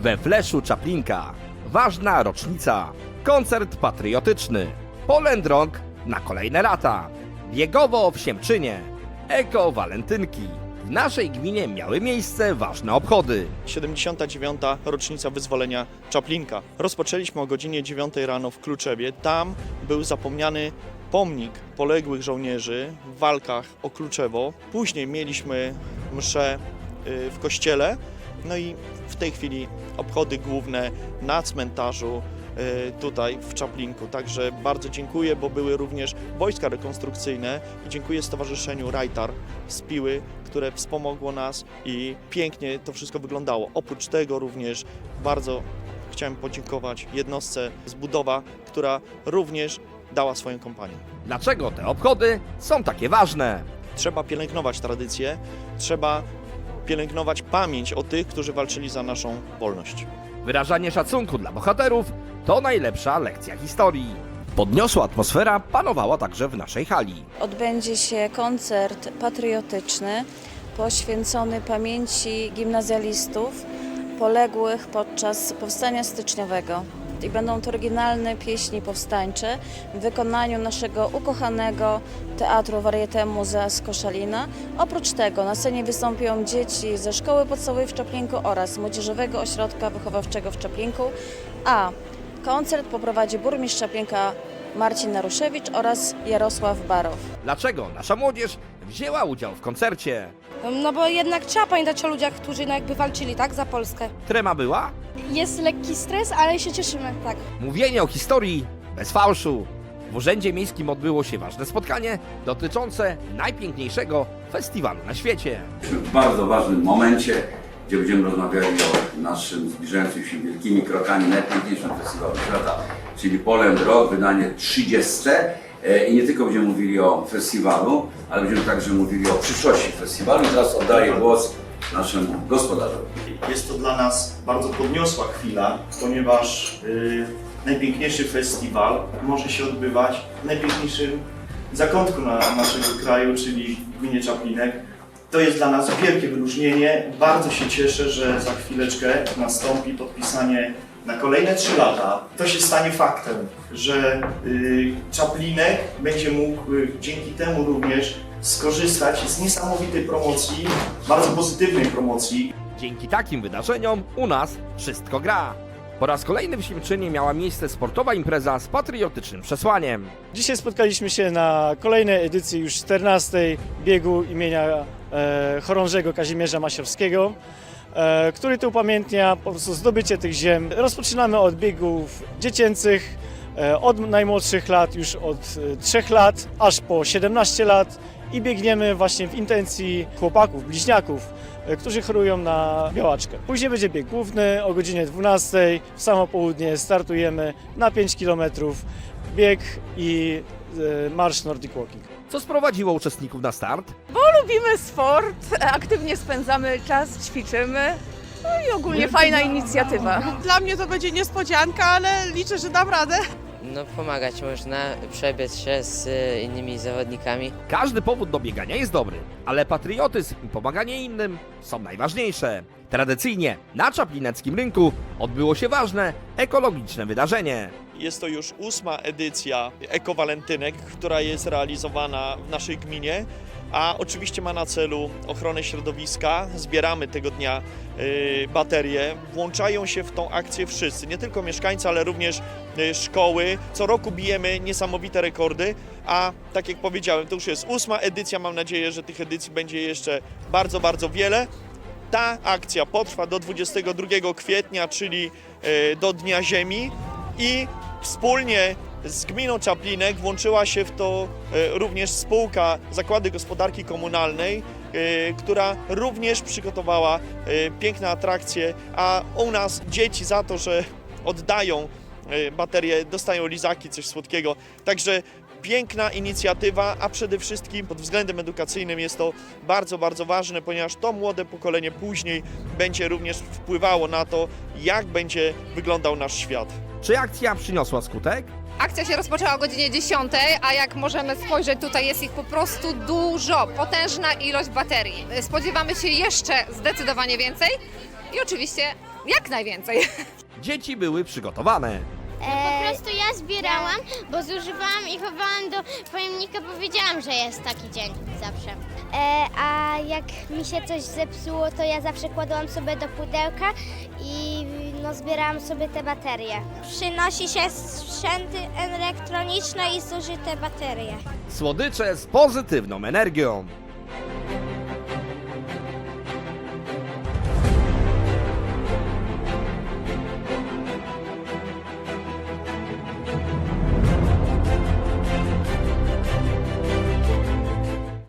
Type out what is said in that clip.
We Fleszu Czaplinka. Ważna rocznica. Koncert patriotyczny. Polędrąg na kolejne lata. Biegowo w Siemczynie. Eko Walentynki. W naszej gminie miały miejsce ważne obchody. 79. rocznica wyzwolenia Czaplinka. Rozpoczęliśmy o godzinie 9 rano w Kluczewie. Tam był zapomniany pomnik poległych żołnierzy w walkach o Kluczewo. Później mieliśmy mszę y, w kościele. No i w tej chwili obchody główne na cmentarzu y, tutaj w Czaplinku. Także bardzo dziękuję, bo były również wojska rekonstrukcyjne i dziękuję Stowarzyszeniu Rajtar z Piły, które wspomogło nas i pięknie to wszystko wyglądało. Oprócz tego również bardzo chciałem podziękować jednostce z Budowa, która również dała swoją kompanię. Dlaczego te obchody są takie ważne? Trzeba pielęgnować tradycje, trzeba pielęgnować pamięć o tych, którzy walczyli za naszą wolność. Wyrażanie szacunku dla bohaterów to najlepsza lekcja historii. Podniosła atmosfera panowała także w naszej hali. odbędzie się koncert patriotyczny poświęcony pamięci gimnazjalistów poległych podczas powstania styczniowego. I będą to oryginalne pieśni powstańcze w wykonaniu naszego ukochanego Teatru Varieté Muzea z Koszalina. Oprócz tego na scenie wystąpią dzieci ze Szkoły Podstawowej w Czaplinku oraz Młodzieżowego Ośrodka Wychowawczego w Czaplinku, a koncert poprowadzi burmistrz Czaplinka Marcin Naruszewicz oraz Jarosław Barow. Dlaczego nasza młodzież wzięła udział w koncercie? No bo jednak trzeba pamiętać o ludziach, którzy no jakby walczyli, tak, za Polskę. Trema była? Jest lekki stres, ale się cieszymy, tak. Mówienie o historii bez fałszu. W Urzędzie Miejskim odbyło się ważne spotkanie dotyczące najpiękniejszego festiwalu na świecie. Jesteśmy w bardzo ważnym momencie, gdzie będziemy rozmawiali o naszym zbliżającym się wielkimi krokami najpiękniejszym festiwalu świata, czyli Poland Rock, wydanie 30. E, I nie tylko będziemy mówili o festiwalu, ale będziemy także mówili o przyszłości festiwalu. I teraz oddaję głos naszemu gospodarzowi. Jest to dla nas bardzo podniosła chwila, ponieważ y, najpiękniejszy festiwal może się odbywać w najpiękniejszym zakątku na naszego kraju, czyli w gminie Czaplinek. To jest dla nas wielkie wyróżnienie. Bardzo się cieszę, że za chwileczkę nastąpi podpisanie na kolejne trzy lata. To się stanie faktem, że y, Czaplinek będzie mógł y, dzięki temu również skorzystać z niesamowitej promocji, bardzo pozytywnej promocji, Dzięki takim wydarzeniom u nas wszystko gra. Po raz kolejny w Siemczynie miała miejsce sportowa impreza z patriotycznym przesłaniem. Dzisiaj spotkaliśmy się na kolejnej edycji już 14 biegu imienia e, chorążego Kazimierza Masiowskiego, który tu upamiętnia po prostu zdobycie tych ziem. Rozpoczynamy od biegów dziecięcych, e, od najmłodszych lat, już od e, 3 lat, aż po 17 lat i biegniemy właśnie w intencji chłopaków, bliźniaków, e, którzy chorują na białaczkę. Później będzie bieg główny o godzinie 12, w samo południe startujemy na 5 km bieg i e, marsz Nordic Walking. Co sprowadziło uczestników na start? Lubimy sport, aktywnie spędzamy czas, ćwiczymy. No i ogólnie fajna inicjatywa. Dla mnie to będzie niespodzianka, ale liczę, że dam radę. No pomagać można, przebiec się z y, innymi zawodnikami. Każdy powód do biegania jest dobry, ale patriotyzm i pomaganie innym są najważniejsze. Tradycyjnie na Czaplineckim Rynku odbyło się ważne ekologiczne wydarzenie. Jest to już ósma edycja Ekowalentynek, która jest realizowana w naszej gminie, a oczywiście ma na celu ochronę środowiska. Zbieramy tego dnia y, baterie. Włączają się w tą akcję wszyscy, nie tylko mieszkańcy, ale również y, szkoły. Co roku bijemy niesamowite rekordy, a tak jak powiedziałem, to już jest ósma edycja. Mam nadzieję, że tych edycji będzie jeszcze bardzo, bardzo wiele. Ta akcja potrwa do 22 kwietnia, czyli y, do Dnia Ziemi i wspólnie z gminą Czaplinek włączyła się w to e, również spółka Zakłady Gospodarki Komunalnej, e, która również przygotowała e, piękne atrakcje, a u nas dzieci za to, że oddają baterie, dostają lizaki, coś słodkiego. Także piękna inicjatywa, a przede wszystkim pod względem edukacyjnym jest to bardzo, bardzo ważne, ponieważ to młode pokolenie później będzie również wpływało na to, jak będzie wyglądał nasz świat. Czy akcja przyniosła skutek? Akcja się rozpoczęła o godzinie 10, a jak możemy spojrzeć, tutaj jest ich po prostu dużo, potężna ilość baterii. Spodziewamy się jeszcze zdecydowanie więcej i oczywiście Jak najwięcej. Dzieci były przygotowane. Po prostu ja zbierałam, bo zużywałam i chowałam do pojemnika, bo wiedziałam, że jest taki dzień zawsze. E, a jak mi się coś zepsuło, to ja zawsze kładłam sobie do pudełka i no, zbierałam sobie te baterie. Przynosi się sprzęty elektroniczne i zużyte baterie. Słodycze z pozytywną energią.